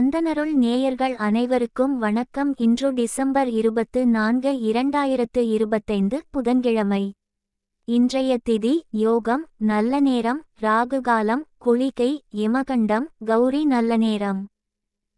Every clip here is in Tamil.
கந்தனருள் நேயர்கள் அனைவருக்கும் வணக்கம். இன்று டிசம்பர் இருபத்து நான்கு இரண்டாயிரத்து இருபத்தைந்து புதன்கிழமை. இன்றைய திதி யோகம் நல்ல நேரம் ராகுகாலம் குளிகை யமகண்டம் கௌரி நல்ல நேரம்.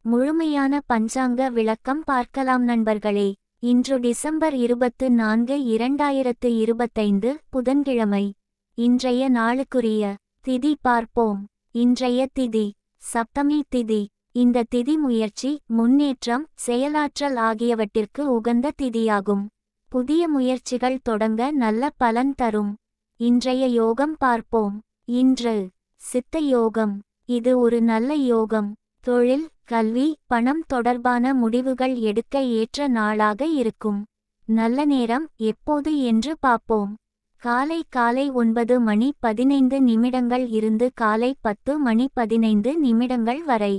முழுமையான பஞ்சாங்க விளக்கம் பார்க்கலாம் நண்பர்களே. இன்று டிசம்பர் இருபத்து நான்கு இரண்டாயிரத்து இருபத்தைந்து புதன்கிழமை. இன்றைய நாளுக்குரிய திதி பார்ப்போம். இன்றைய திதி சப்தமி திதி. இந்த திதி முயற்சி முன்னேற்றம் செயலாற்றல் ஆகியவற்றிற்கு உகந்த திதியாகும். புதிய முயற்சிகள் தொடங்க நல்ல பலன் தரும். இன்றைய யோகம் பார்ப்போம். இன்று. சித்த யோகம். இது ஒரு நல்ல யோகம். தொழில் கல்வி பணம் தொடர்பான முடிவுகள் எடுக்க ஏற்ற நாளாக இருக்கும். நல்ல நேரம் எப்போது என்று பார்ப்போம். காலை காலை ஒன்பது மணி பதினைந்து நிமிடங்கள் இருந்து காலை பத்து மணி பதினைந்து நிமிடங்கள் வரை.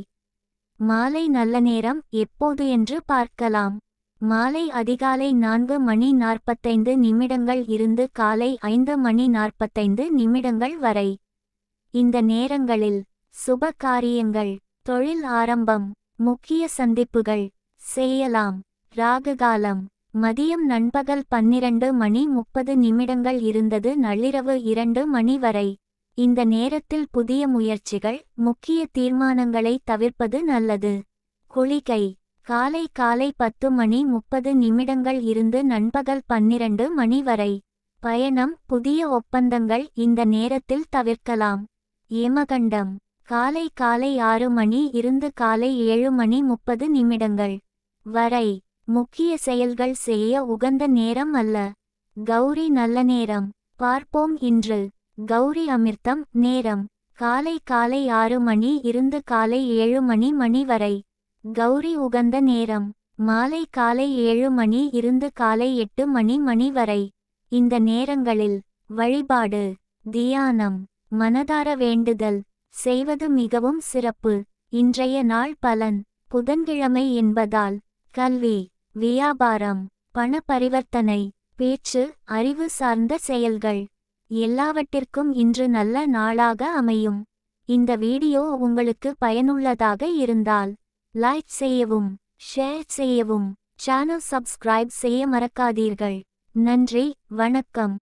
மாலை நல்ல நேரம் எப்போது என்று பார்க்கலாம். மாலை அதிகாலை நான்கு மணி நாற்பத்தைந்து நிமிடங்கள் இருந்து காலை ஐந்து மணி நாற்பத்தைந்து நிமிடங்கள் வரை. இந்த நேரங்களில் சுப காரியங்கள் தொழில் ஆரம்பம் முக்கிய சந்திப்புகள் செய்யலாம். ராகுகாலம் மதியம் நண்பகல் பன்னிரண்டு மணி முப்பது நிமிடங்கள் இருந்தது நள்ளிரவு இரண்டு மணி வரை. இந்த நேரத்தில் புதிய முயற்சிகள் முக்கிய தீர்மானங்களை தவிர்ப்பது நல்லது. குளிகை. காலை காலை பத்து மணி முப்பது நிமிடங்கள் இருந்து நண்பகல் பன்னிரண்டு மணி வரை. பயணம் புதிய ஒப்பந்தங்கள் இந்த நேரத்தில் தவிர்க்கலாம். ஏமகண்டம். காலை காலை ஆறு மணி இருந்து காலை ஏழு மணி முப்பது நிமிடங்கள் வரை. முக்கிய செயல்கள் செய்ய உகந்த நேரம் அல்ல. கௌரி நல்ல நேரம். பார்ப்போம் இன்று. கௌரி அமிர்தம் நேரம். காலை காலை ஆறு மணி இருந்து காலை ஏழு மணி மணி வரை. கௌரி உகந்த நேரம். மாலை காலை ஏழு மணி இருந்து காலை எட்டு மணி மணி வரை. இந்த நேரங்களில் வழிபாடு தியானம் மனதார வேண்டுதல் செய்வது மிகவும் சிறப்பு. இன்றைய நாள் பலன். புதன்கிழமை என்பதால் கல்வி வியாபாரம் பண பரிவர்த்தனை பேச்சு அறிவு சார்ந்த செயல்கள். எல்லாவற்றிற்கும் இன்று நல்ல நாளாக அமையும். இந்த வீடியோ உங்களுக்கு பயனுள்ளதாக இருந்தால் லைக் செய்யவும் ஷேர் செய்யவும் சேனல் சப்ஸ்கிரைப் செய்ய மறக்காதீர்கள். நன்றி வணக்கம்.